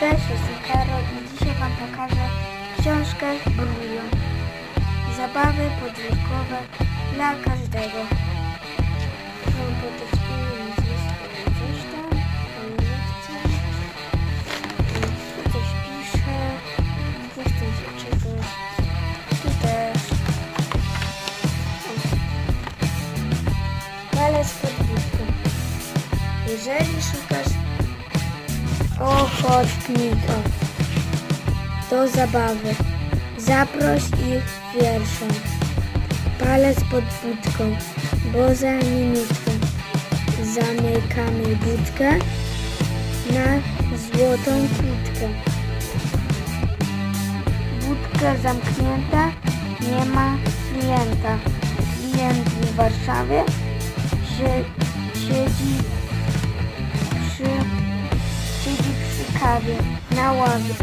Cześć, jestem Karol i dzisiaj Wam pokażę książkę Brulion. Zabawy podwórkowe dla każdego. Mam podać imię, nazwisko i coś tam, ale nie chcę. Tu coś pisze, nie chcę się czegoś. Tu też. Palec podwórko. Jeżeli szukasz ochotnika do zabawy. Zaproś ich wierszem. Palec pod budką, bo za minutkę zamykamy budkę na złotą kłódkę. Budka zamknięta, nie ma klienta. Klient w Warszawie sie, siedzi love you. Now love you.